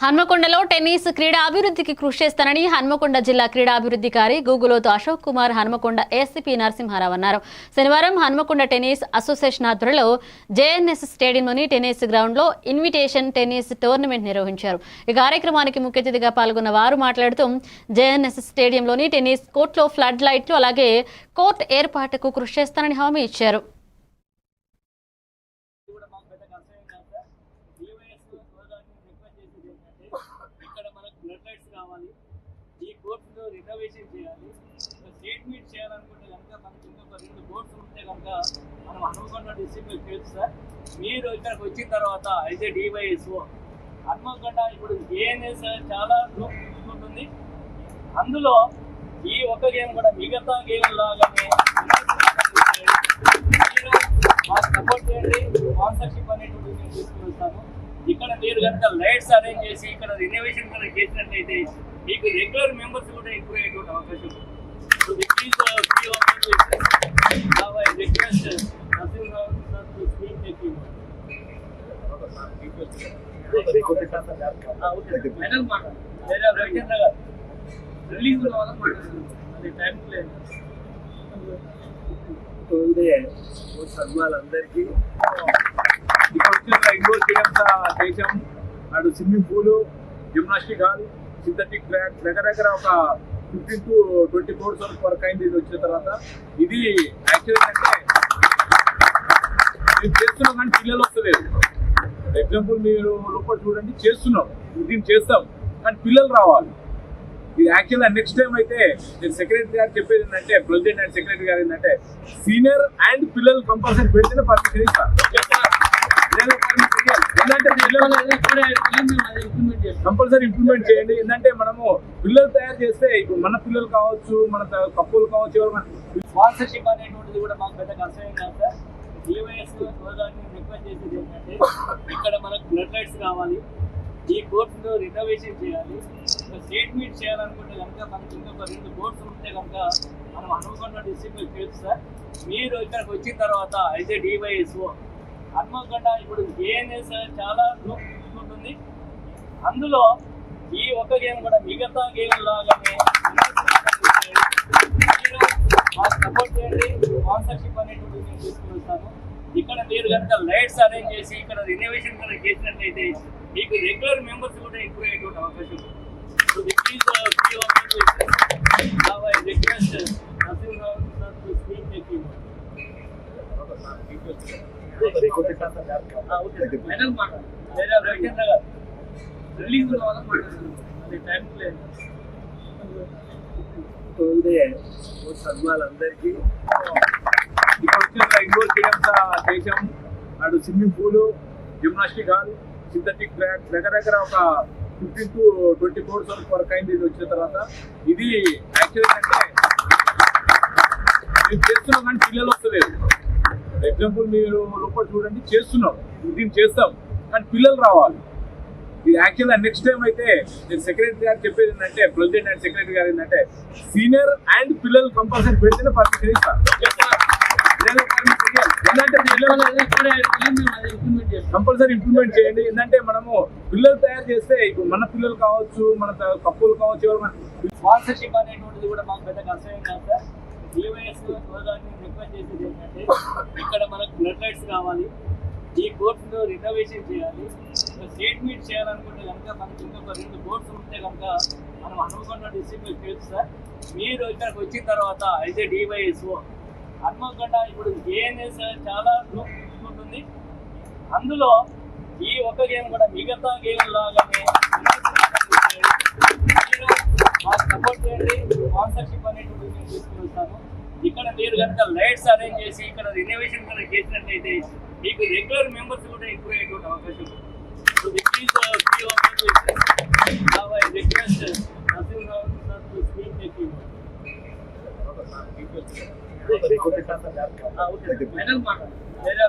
హన్మకొండలో tennis క్రీడా అభివృద్ధికి కృషి చేస్తానని హన్మకొండ జిల్లా క్రీడాభివృద్ధికారి గూగులోతు అశోక్ కుమార్ హన్మకొండ ఏసీపీ నరసింహారావు అన్నారు. శనివారం హన్మకొండ టెన్నిస్ అసోసియేషన్ ఆధ్వర్యంలో జేఎన్ఎస్ స్టేడియంలోని టెన్నిస్ గ్రౌండ్లో ఇన్విటేషన్ టెన్నిస్ టోర్నమెంట్ నిర్వహించారు. ఈ కార్యక్రమానికి ముఖ్య అతిథిగా పాల్గొన్న వారు మాట్లాడుతూ జేఎన్ఎస్ స్టేడియంలోని టెన్నిస్ కోర్టులో ఫ్లడ్ లైట్లు అలాగే కోర్టు ఏర్పాటుకు కృషి చేస్తానని హామీ ఇచ్చారు కూడా మాకు పెద్దగా అసహ్యం కాదు సార్ డివైఎస్ గోదావరిని రిక్వెస్ట్ చేసేది ఏంటంటే ఇక్కడ మనకు బ్లడ్ లైట్స్ కావాలి. ఈ కోర్సులో రిజర్వేషన్ చేయాలి. స్టేట్మెంట్ చేయాలనుకుంటే కనుక మనకి ఇంకొక రెండు కోర్సు ఉంటే కనుక మనం హనుమకొండ డిస్ట్రిక్ట్ తెలుసు సార్. మీరు ఇక్కడికి వచ్చిన తర్వాత అయితే డివైఎస్ఓ హనుమకొండ ఇప్పుడు ఏఎన్ఎస్ చాలా గ్రూప్ ఉంటుంది అందులో ఈ ఒక్క గేమ్ కూడా మిగతా గేమ్ లాగానే మీరు సపోర్ట్ చేయండి. స్పాన్సర్షిప్ అనేటువంటి నేను తీసుకువస్తాను ఇక్కడ మీరు కనుక లైట్స్ అరేంజ్ చేసి ఇక్కడ రినోవేషన్ కనుక చేసినట్లయితే మీకు రెగ్యులర్ మెంబర్స్ కూడా ఎక్కువ అయ్యేటువంటి అవకాశం ఉంది. So this is free of I request Naseem Rao sir to speak taking final మాట వేరే రవిచంద్ర గారు రిలీజ్ వాళ్ళ మాట్లాడుతున్నాను అది టైం లేదు. ఉంది సన్మానందరికీ ఇక్కడ వచ్చిన ఇండోర్ గేమ్స్ అటు swimming pool gymnastic hall synthetic track దగ్గర దగ్గర ఒక ఫిఫ్టీన్ టు ట్వంటీ ఫోర్స్ వరకు వర్క్ అయింది ఇది వచ్చిన తర్వాత. ఇది యాక్చువల్ అంటే మేము చేస్తున్నాం కానీ పిల్లలు వస్తలేదు ఎగ్జాంపుల్ మీరు లోపల చూడండి చేస్తున్నాం. దీన్ని చేస్తాం కానీ పిల్లలు రావాలి. ఇది యాక్చువల్గా నెక్స్ట్ టైం అయితే నేను సెక్రటరీ గారు చెప్పేది ఏంటంటే ప్రెసిడెంట్ అండ్ సెక్రటరీ గారు ఏంటంటే సీనియర్ అండ్ పిల్లలు కంపల్సరీ పెడితేనే పర్మిషన్ ఇస్తారు లేదా permission ఇవ్వాలి. ఏంటంటే పిల్లలు కంపల్సరీ ఇంప్లిమెంట్ చేయండి. ఏంటంటే మనము పిల్లలు తయారు చేస్తే ఇప్పుడు మన పిల్లలు కావచ్చు మన కప్పులు కావచ్చు ఎవరు మన స్పాన్సర్షిప్ అనేటువంటిది కూడా మాకు పెద్దగా అసహ్యం కాదు సార్. డివైఎస్ గోదావరిని రిక్వెస్ట్ చేసేది ఏంటంటే ఇక్కడ మనకు బ్లడ్ లైట్స్ కావాలి. ఈ కోర్సులో రిజర్వేషన్ చేయాలి. ఒక స్టేట్ మీట్ చేయాలనుకుంటే కనుక మనకి ఇంకొక రెండు కోర్సులు ఉంటే కనుక మనం హనుమకొండ డిస్ట్రిక్ట్ తెలుసు సార్. మీరు ఇక్కడికి వచ్చిన తర్వాత అయితే డివైఎస్ఓ హనుమకొండ ఇప్పుడు ఏఎన్ఎస్ చాలా గ్రూప్ ఉంటుంది. అందులో ఈ ఒక్క గేమ్ కూడా మిగతా గేమ్ లాగానే మీరు మాకు సపోర్ట్ చేయండి స్పాన్సర్షిప్ అనేటువంటి నేను తీసుకువస్తాను ఇక్కడ మీరు కనుక లైట్స్ అరేంజ్ చేసి ఇక్కడ రినోవేషన్ కనుక చేసినట్లయితే మీకు రెగ్యులర్ మెంబర్స్ కూడా ఎక్కువ అయ్యేటువంటి అవకాశం ఉంది. సో దిస్ రిక్వెస్ట్ ఫైనల్ మాట. రవిచంద్ర గారు. ఉంది ఇక్కడ ఇండోర్ దేశం అటు swimming pool gymnastic hall synthetic track దగ్గర దగ్గర ఒక ఫిఫ్టీన్ టు ట్వంటీ క్రోర్స్ వరకు వర్క్ అయింది ఇది వచ్చిన తర్వాత. ఇది యాక్చువల్ అంటే మేము చేస్తున్నాం కానీ పిల్లలు వస్తలేదు. ఎగ్జాంపుల్ మీరు లోపల చూడండి చేస్తున్నాం. దీన్ని చేస్తాం కానీ పిల్లలు రావాలి. ఇది యాక్చువల్గా నెక్స్ట్ టైం అయితే నేను సెక్రటరీ గారు చెప్పేది ఏంటంటే ప్రెసిడెంట్ అండ్ సెక్రటరీ గారు ఏంటంటే సీనియర్ అండ్ పిల్లలు కంపల్సరీ పెడితేనే పర్మిషన్ ఇస్తారు కంపల్సరీ ఇంప్లిమెంట్ చేయండి. ఏంటంటే మనము పిల్లలు తయారు చేస్తే ఇప్పుడు మన పిల్లలు కావచ్చు మన కప్పులు కావచ్చు స్పాన్సర్షిప్ అనేటువంటిది కూడా మాకు పెద్దగా అసహ్యం కాదు సార్. గోదావరిని రిక్వెస్ట్ చేసేది ఏంటంటే ఇక్కడ మనకు బ్లడ్ లైట్స్ కావాలి. ఈ కోర్సులో రిజర్వేషన్ చేయాలి. స్టేట్ మీట్ చేయాలనుకుంటే కనుక మనకి ఇంకొక రెండు బోర్డ్స్ ఉంటే కనుక మనం హనుమకొండ డిస్ట్రిక్ట్ తెలుసు సార్. మీరు ఇక్కడికి వచ్చిన తర్వాత అయితే డివైఎస్ఓ హనుమకొండ ఇప్పుడు ఏఎన్ఎస్ చాలా గ్రూప్ ఉంటుంది. అందులో ఈ ఒక్క గేమ్ కూడా మిగతా గేమ్ లాగానే మీరు మాకు సపోర్ట్ చేయండి. స్పాన్సర్షిప్ అనేటువంటి నేను తీసుకువస్తాను ఇక్కడ మీరు కనుక లైట్స్ అరేంజ్ చేసి ఇక్కడ రినోవేషన్ కనుక చేసినట్లయితే మీకు రెగ్యులర్ మెంబర్స్ కూడా ఎక్కువ అయ్యేటువంటి అవకాశం ఉంది. So this is free of I request Naseem Rao sir to speak taking final మాట వేరే